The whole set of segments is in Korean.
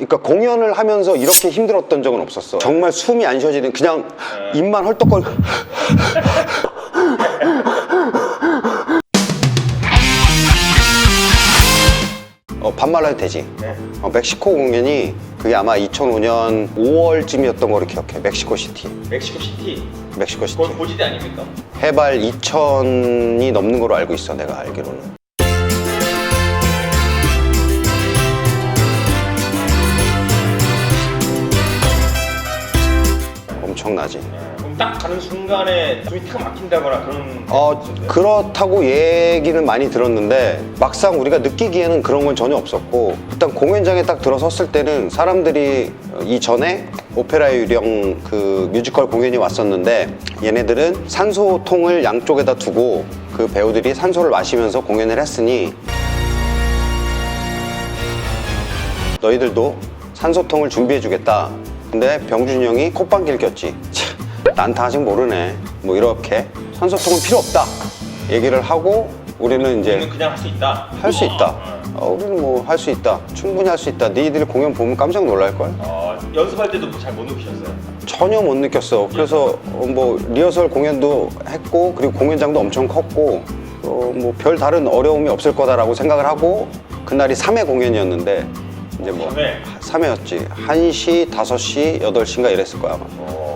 그러니까 공연을 하면서 이렇게 힘들었던 적은 없었어. 정말 숨이 안 쉬어지는 그냥 입만 헐떡거리. 어, 반말로 해도 되지. 네. 어, 멕시코 공연이 그게 아마 2005년 5월쯤이었던 거로 기억해. 멕시코 시티. 멕시코 시티. 멕시코 시티. 그건 고지대 아닙니까? 해발 2,000이 넘는 거로 알고 있어. 내가 알기로는. 가는 순간에 숨이 탁 막힌다거나 그런. 어, 그렇다고 얘기는 많이 들었는데 막상 우리가 느끼기에는 그런 건 전혀 없었고 일단 공연장에 딱 들어섰을 때는 사람들이 이전에 오페라의 유령 그 뮤지컬 공연이 왔었는데 얘네들은 산소통을 양쪽에다 두고 그 배우들이 산소를 마시면서 공연을 했으니 너희들도 산소통을 준비해 주겠다. 근데 병준이 형이 콧방귀를 꼈지. 난다 아직 모르네. 뭐 이렇게 산소통은 필요 없다. 얘기를 하고 우리는 이제 우리는 그냥 할 수 있다. 할 수 있다. 어, 우리는 뭐 할 수 있다. 충분히 할 수 있다. 너희들 공연 보면 깜짝 놀랄 걸. 어, 연습할 때도 잘 못 느끼셨어요? 전혀 못 느꼈어. 그래서 어, 뭐 리허설 공연도 했고 그리고 공연장도 엄청 컸고 어, 뭐 별 다른 어려움이 없을 거다라고 생각을 하고 그날이 3회 공연이었는데 이제 뭐 삼 회? 3회였지. 1시, 5시, 8시인가 이랬을 거야 아마. 어,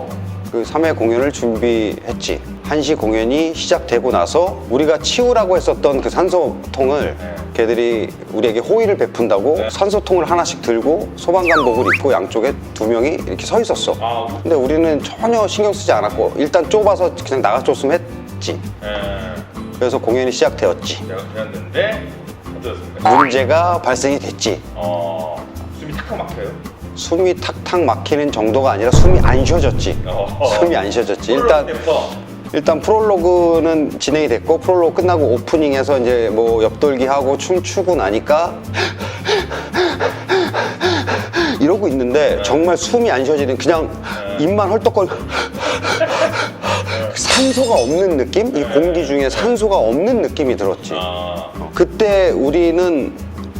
그 3회 공연을 준비했지. 1시 공연이 시작되고 나서 우리가 치우라고 했었던 그 산소통을 네. 걔들이 우리에게 호의를 베푼다고 네. 산소통을 하나씩 들고 소방관복을 입고 양쪽에 두 명이 이렇게 서 있었어. 아, 근데 우리는 전혀 신경 쓰지 않았고 일단 좁아서 그냥 나가줬으면 했지. 예. 그래서 공연이 시작되었지. 내가 그랬는데 어떠셨습니까? 문제가 발생이 됐지. 어, 숨이 탁탁 막혀요. 숨이 탁탁 막히는 정도가 아니라 숨이 안 쉬어졌지. 어. 숨이 안 쉬어졌지. 일단 일단 프롤로그는 진행이 됐고 프롤로그 끝나고 오프닝에서 이제 뭐 옆돌기 하고 춤추고 나니까 이러고 있는데 정말 숨이 안 쉬어지는 그냥 입만 헐떡거리 산소가 없는 느낌? 이 공기 중에 산소가 없는 느낌이 들었지. 아, 그때 우리는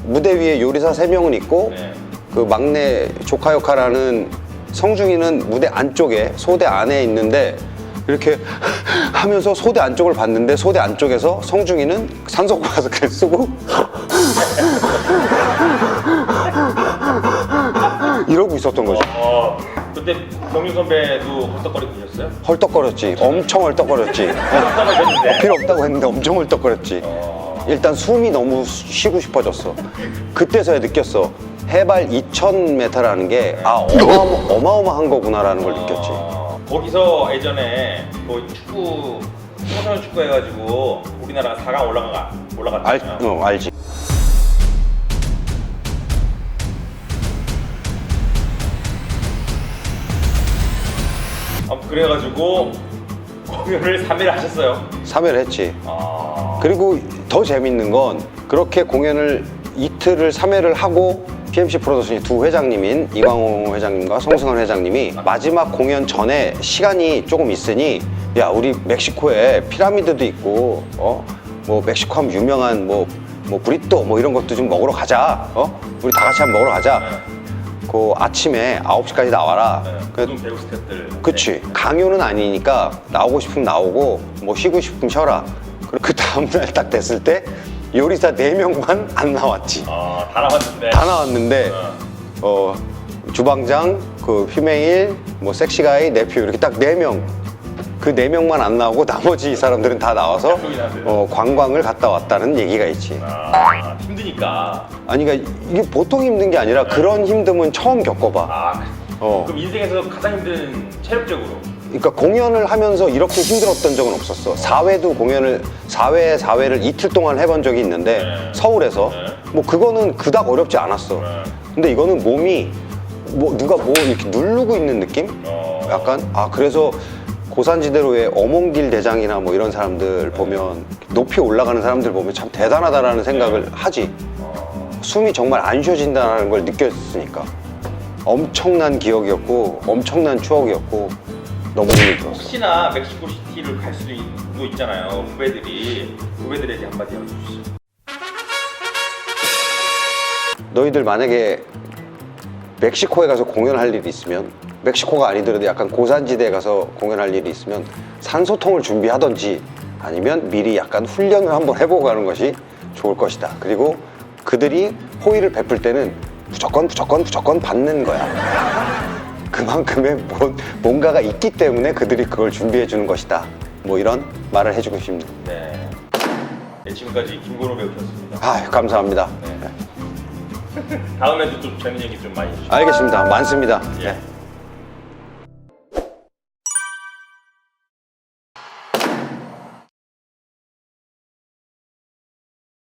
무대 위에 요리사 세명은 있고 네. 그 막내 조카 역할하는 성중이는 무대 안쪽에 소대 안에 있는데 이렇게 하면서 소대 안쪽을 봤는데 소대 안쪽에서 성중이는 산소 마스크를 쓰고 이러고 있었던 거죠. 어, 그때 경윤 선배도 헐떡거리고 계셨어요? 헐떡거렸지. 엄청 헐떡거렸지. 헐떡거리셨는데. 필요 없다고 했는데 엄청 헐떡거렸지. 일단 숨이 너무 쉬고 싶어졌어. 그때서야 느꼈어. 해발 2,000m라는 게, 아, 어마어마, 어마어마 한 거구나라는 걸 느꼈지. 어, 거기서 예전에 뭐 축구 청소년 축구 해가지고 우리나라가 4강 올라가 알, 올라갔잖아요. 어, 알지. 아무튼 그래가지고 공연을 3일 하셨어요. 3회를 했지. 아, 그리고 더 재밌는 건 그렇게 공연을 이틀을 3회를 하고 PMC 프로덕션이 두 회장님인 이광호 회장님과 송승헌 회장님이 마지막 공연 전에 시간이 조금 있으니 야 우리 멕시코에 피라미드도 있고 어뭐 멕시코 하면 유명한 뭐 뭐 브리또 뭐 이런 것도 좀 먹으러 가자. 어? 우리 다 같이 한번 먹으러 가자. 그 아침에 9시까지 나와라. 네, 그 모든 배우 스태프들. 그치. 강요는 아니니까 나오고 싶으면 나오고 뭐 쉬고 싶으면 쉬어라. 그리고 그 다음날 딱 됐을 때 요리사 네명만안 나왔지 아, 다 나왔는데. 다 나왔는데 어. 어 주방장 그 피메일 뭐 섹시가이 네표 이렇게 딱 네명그 네 명만 안 나오고 나머지 사람들은 다 나와서 약속이 나세요. 어, 관광을 갔다 왔다는 얘기가 있지 아, 힘드니까. 아니 그러니까 이게 보통 힘든 게 아니라 그런 힘듦은 처음 겪어봐 아, 어. 그럼 인생에서 가장 힘든 체력적으로. 그러니까 공연을 하면서 이렇게 힘들었던 적은 없었어. 4회도 공연을 4회 4회를 이틀 동안 해본 적이 있는데 네. 서울에서 네. 뭐 그거는 그닥 어렵지 않았어. 네. 근데 이거는 몸이 뭐 누가 뭐 이렇게 누르고 있는 느낌? 어. 약간 아 그래서 고산지대로의 어몽길 대장이나 뭐 이런 사람들 보면 높이 올라가는 사람들 보면 참 대단하다라는 생각을 하지. 어. 숨이 정말 안 쉬어진다는 걸 느꼈으니까 엄청난 기억이었고 엄청난 추억이었고 너무. 혹시나 멕시코 시티를 갈 수도 있- 있잖아요. 후배들이 후배들에게 한마디 해주시죠. 너희들 만약에 멕시코에 가서 공연할 일이 있으면 멕시코가 아니더라도 약간 고산지대에 가서 공연할 일이 있으면 산소통을 준비하던지 아니면 미리 약간 훈련을 한번 해보고 가는 것이 좋을 것이다. 그리고 그들이 호의를 베풀 때는 무조건 무조건 무조건 받는 거야. 그만큼의 뭔- 뭔가가 있기 때문에 그들이 그걸 준비해 주는 것이다. 뭐 이런 말을 해주고 싶네요. 네. 네, 지금까지 김건호 배우셨습니다. 아 감사합니다. 네. 다음에도 좀 재밌는 얘기 좀 많이 해주시죠. 알겠습니다. 많습니다. 예.